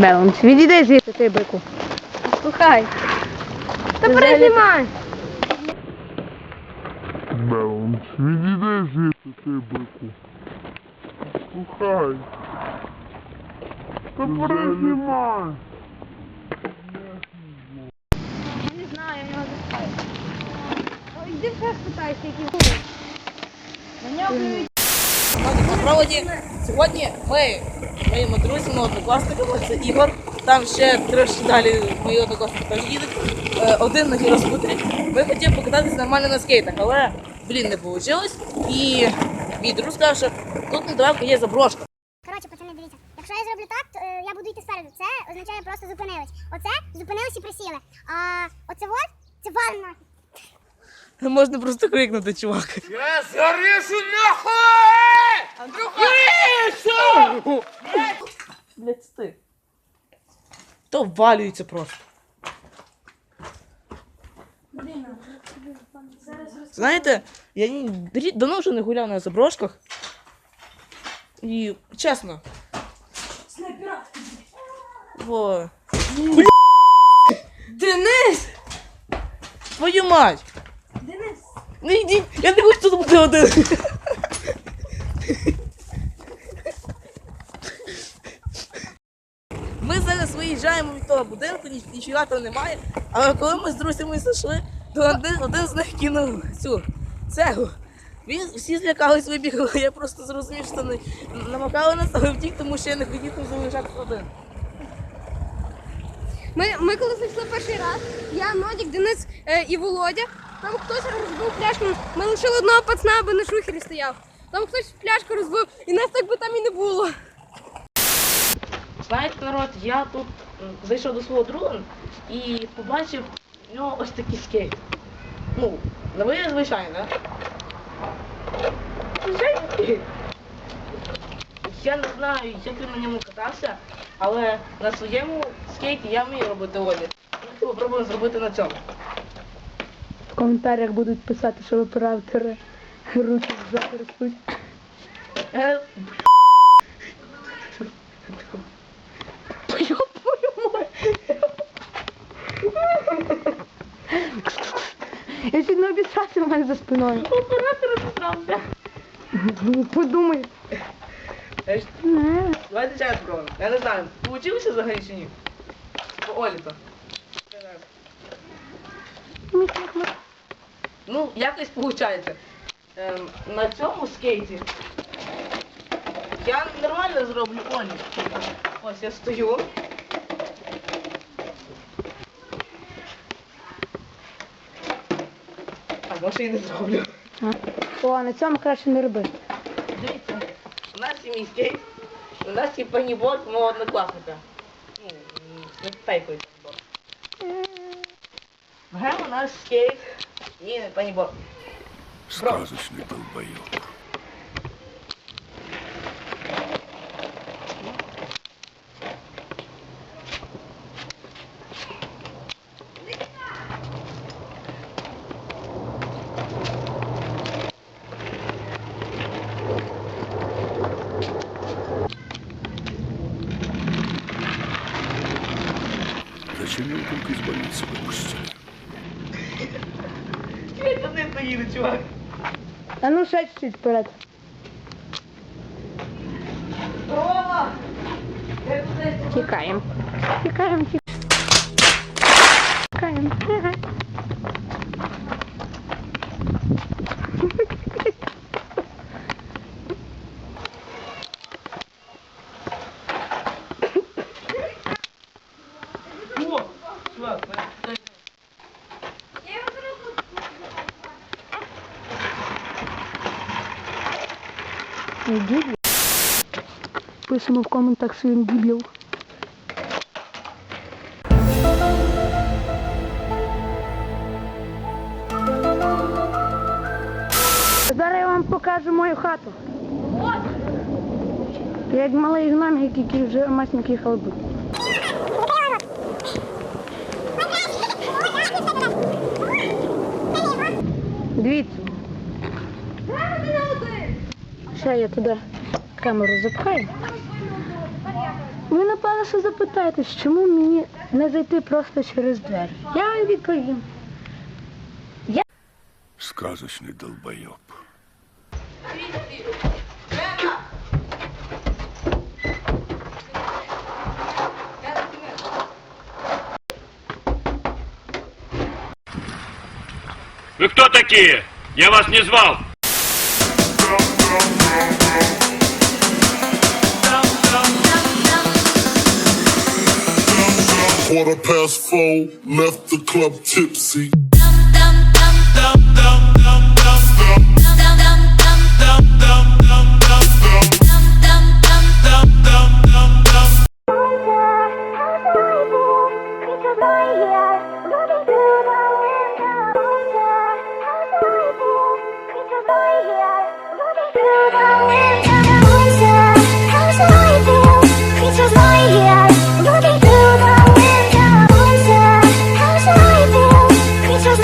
Меланс, відійди звідси, ти бику. Слухай. Та перезнімай. Меланс, відійди звідси, ти бику. Слухай. Та перезнімай. Не знаю, я його запитаю. Йди вже спитайся, які. На нього плюють. Насправді, сьогодні ми моїми друзями, однокласниками, це Ігор, там ще трошки далі мої однокласники теж їдуть. Е, Один на гіроскутері. Ми хотіли покататися нормально на скейтах, але, блін, не вийшло. І мій друг сказав, що тут недалеко є заброшка. Коротше, пацани, дивіться. Якщо я зроблю так, то е, я буду йти спереду. Це означає просто зупинились. Оце зупинились і присіли. А оце от, це нафіг. Можна просто крикнути, чувак. Я зарішу нахуй! Блять, ти. То ввалюється просто. Знаєте, я давно вже не гуляв на заброшках. І чесно. Во. Денис! Твою мать! Не йди, я не хочу тут бути один. Ми зараз виїжджаємо від того будинку, ні, нічого там немає. Але коли ми з друзями зайшли, то один, один з них кинув цю цегу. Він всі злякались, вибігли. Я просто зрозумів, що не намакали нас, але втік, тому що я не хотів там залишатися один. Ми, ми коли зайшли перший раз, я, Нодік, Денис е, і Володя, там хтось розбив пляшку. Ми лишили одного пацана, аби на шухері стояв. Там хтось пляшку розбив, і нас так би там і не було. Знаєте, народ, я тут зайшов до свого друга і побачив в нього ось такий скейт. Ну, на вигляд звичайно. Я не знаю, як він на ньому катався, але на своєму скейті я вмію робити. Ми попробуємо зробити на цьому. В коментарях будуть писати, що ви оператори руки мать! Я не обісрався в мене за спиною. Оператор розібрався. Подумай. Давайте ще раз спробуємо. Я не знаю, получилося взагалі чи ні? По Олі то. Знаю. Ну, якось виходить. Ем, на цьому скейті я нормально зроблю Олі. Ось я стою. А може і не зроблю. О, на цьому краще не роби. Дивіться, у нас є мій скейт, у нас є паніборд мого однокласника. Ну, не паніборд. Беремо наш скейт И пани Бог. Сказочный был боек. Зачем его только из больницы выпустили? Я туди поїду, чувак. А ну ще чуть вперед. Рома! Туди. Тікаємо. Тікаємо, тікаємо. О, чувак, я- Гіблів. Пишемо в коментах своїм гіблів. Зараз я вам покажу мою хату. Я як малий гномик, який вже масник їхав би. Дивіться. Ще я туди камеру запхаю. Ви на напевно, що запитаєтесь, чому мені не зайти просто через двері. Я вам відповім. Сказочный долбоеб. Вы кто такие? Я вас не звал. Quarter past four, left the club tipsy. Bye.